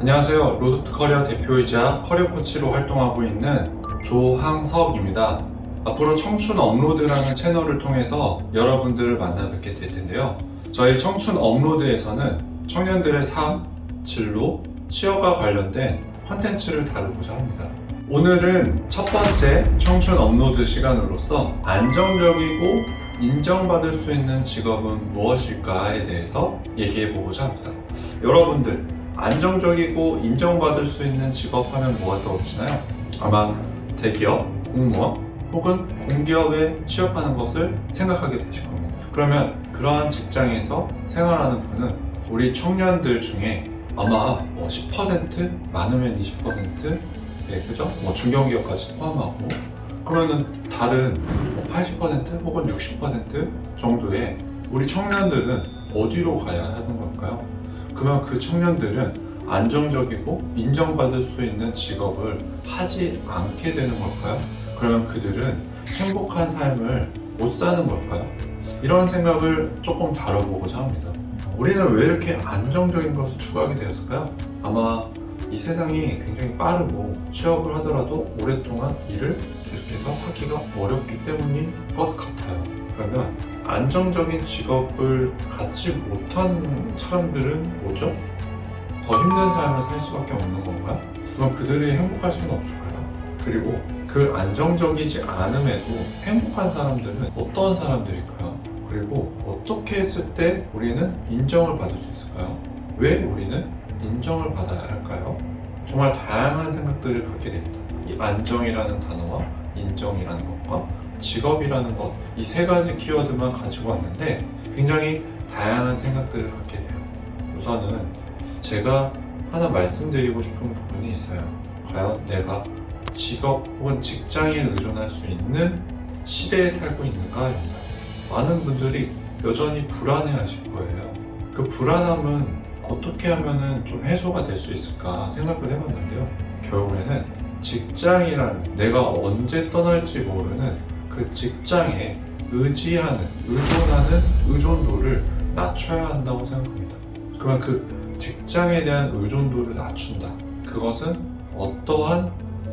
안녕하세요. 로드투 커리어 대표이자 커리어 코치로 활동하고 있는 조항석입니다. 앞으로 청춘 업로드라는 채널을 통해서 여러분들을 만나 뵙게 될 텐데요. 저희 청춘 업로드에서는 청년들의 삶, 진로, 취업과 관련된 컨텐츠를 다루고자 합니다. 오늘은 첫 번째 청춘 업로드 시간으로서 안정적이고 인정받을 수 있는 직업은 무엇일까에 대해서 얘기해 보고자 합니다. 여러분들, 안정적이고 인정받을 수 있는 직업 하면 뭐가 떠오르시나요? 아마 대기업, 공무원, 혹은 공기업에 취업하는 것을 생각하게 되실 겁니다. 그러면 그러한 직장에서 생활하는 분은 우리 청년들 중에 아마 뭐 10% 많으면 20% 네, 그죠? 뭐 중견기업까지 포함하고 그러면은 다른 뭐80% 혹은 60% 정도의 우리 청년들은 어디로 가야 하는 걸까요? 그러면 그 청년들은 안정적이고 인정받을 수 있는 직업을 하지 않게 되는 걸까요? 그러면 그들은 행복한 삶을 못 사는 걸까요? 이런 생각을 조금 다뤄보고자 합니다. 우리는 왜 이렇게 안정적인 것을 추구하게 되었을까요? 아마 이 세상이 굉장히 빠르고 취업을 하더라도 오랫동안 일을 계속해서 하기가 어렵기 때문인 것 같아요. 그러면 안정적인 직업을 갖지 못한 사람들은 뭐죠? 더 힘든 삶을 살 수밖에 없는 건가요? 그럼 그들이 행복할 수는 없을까요? 그리고 그 안정적이지 않음에도 행복한 사람들은 어떤 사람들일까요? 그리고 어떻게 했을 때 우리는 인정을 받을 수 있을까요? 왜 우리는 인정을 받아야 할까요? 정말 다양한 생각들을 갖게 됩니다. 이 안정이라는 단어와 인정이라는 것과 직업이라는 것, 이 세 가지 키워드만 가지고 왔는데 굉장히 다양한 생각들을 갖게 돼요. 우선은 제가 하나 말씀드리고 싶은 부분이 있어요. 과연 내가 직업 혹은 직장에 의존할 수 있는 시대에 살고 있는가입니다. 많은 분들이 여전히 불안해 하실 거예요. 그 불안함은 어떻게 하면은 좀 해소가 될 수 있을까 생각을 해봤는데요. 결국에는 직장이라는 내가 언제 떠날지 모르는 그 직장에 의지하는, 의존하는 의존도를 낮춰야 한다고 생각합니다. 그러면 그 직장에 대한 의존도를 낮춘다. 그것은 어떠한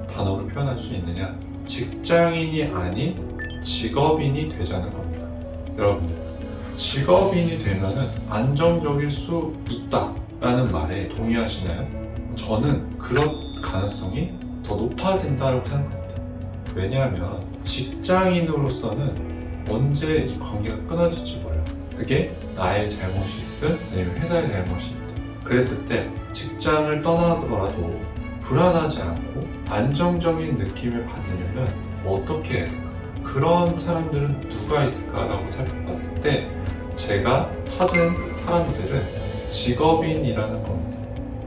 단어로 표현할 수 있느냐? 직장인이 아닌 직업인이 되자는 겁니다. 여러분들, 직업인이 되면은 안정적일 수 있다라는 말에 동의하시나요? 저는 그런 가능성이 더 높아진다고 생각합니다. 왜냐하면 직장인으로서는 언제 이 관계가 끊어질지 몰라요. 그게 나의 잘못이 있든 아니면 회사의 잘못이 있든. 그랬을 때 직장을 떠나더라도 불안하지 않고 안정적인 느낌을 받으려면 어떻게 해야 될까? 그런 사람들은 누가 있을까라고 살펴봤을 때 제가 찾은 사람들은 직업인이라는 겁니다.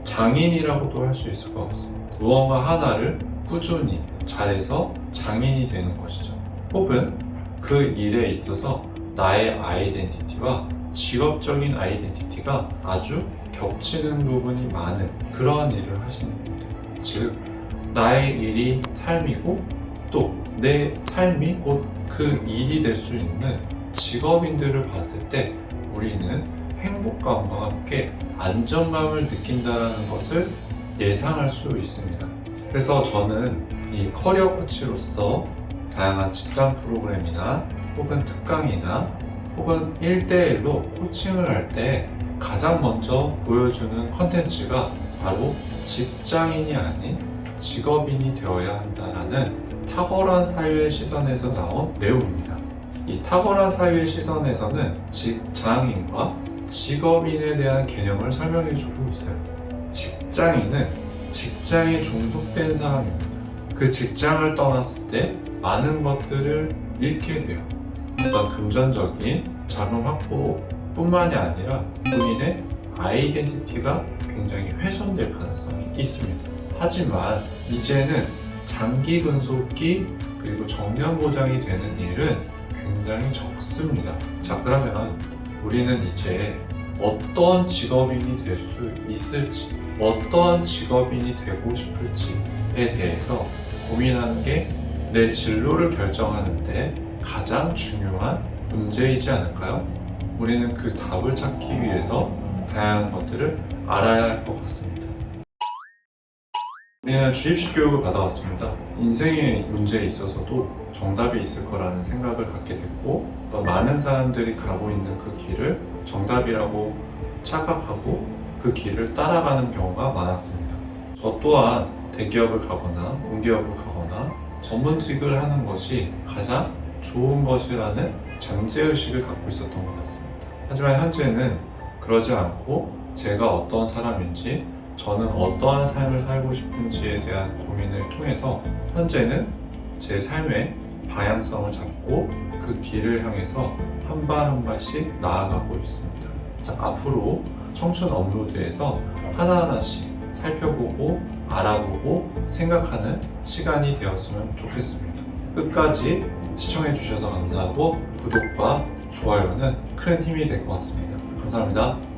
장인이라고도 할 수 있을 것 같습니다. 무언가 하나를 꾸준히 잘해서 장인이 되는 것이죠. 혹은 그 일에 있어서 나의 아이덴티티와 직업적인 아이덴티티가 아주 겹치는 부분이 많은 그러한 일을 하시는 분들. 즉, 나의 일이 삶이고 또 내 삶이 곧 그 일이 될 수 있는 직업인들을 봤을 때 우리는 행복감과 함께 안정감을 느낀다는 것을 예상할 수 있습니다. 그래서 저는 이 커리어 코치로서 다양한 직장 프로그램이나 혹은 특강이나 혹은 1대1로 코칭을 할 때 가장 먼저 보여주는 컨텐츠가 바로 직장인이 아닌 직업인이 되어야 한다라는 탁월한 사유의 시선에서 나온 내용입니다. 이 탁월한 사유의 시선에서는 직장인과 직업인에 대한 개념을 설명해 주고 있어요. 직장인은 직장에 종속된 사람입니다. 그 직장을 떠났을 때 많은 것들을 잃게 돼요. 어떤 금전적인 자금 확보뿐만이 아니라 본인의 아이덴티티가 굉장히 훼손될 가능성이 있습니다. 하지만 이제는 장기 근속기 그리고 정년 보장이 되는 일은 굉장히 적습니다. 자 그러면 우리는 이제 어떤 직업인이 될 수 있을지, 어떠한 직업인이 되고 싶을지에 대해서 고민하는 게 내 진로를 결정하는데 가장 중요한 문제이지 않을까요? 우리는 그 답을 찾기 위해서 다양한 것들을 알아야 할 것 같습니다. 우리는 주입식 교육을 받아왔습니다. 인생의 문제에 있어서도 정답이 있을 거라는 생각을 갖게 됐고, 또 많은 사람들이 가고 있는 그 길을 정답이라고 착각하고 그 길을 따라가는 경우가 많았습니다. 저 또한 대기업을 가거나 공기업을 가거나 전문직을 하는 것이 가장 좋은 것이라는 잠재의식을 갖고 있었던 것 같습니다. 하지만 현재는 그러지 않고 제가 어떤 사람인지 저는 어떠한 삶을 살고 싶은지에 대한 고민을 통해서 현재는 제 삶의 방향성을 잡고 그 길을 향해서 한 발 한 발씩 나아가고 있습니다. 자, 앞으로 청춘 업로드에서 하나하나씩 살펴보고 알아보고 생각하는 시간이 되었으면 좋겠습니다. 끝까지 시청해 주셔서 감사하고 구독과 좋아요는 큰 힘이 될 것 같습니다. 감사합니다.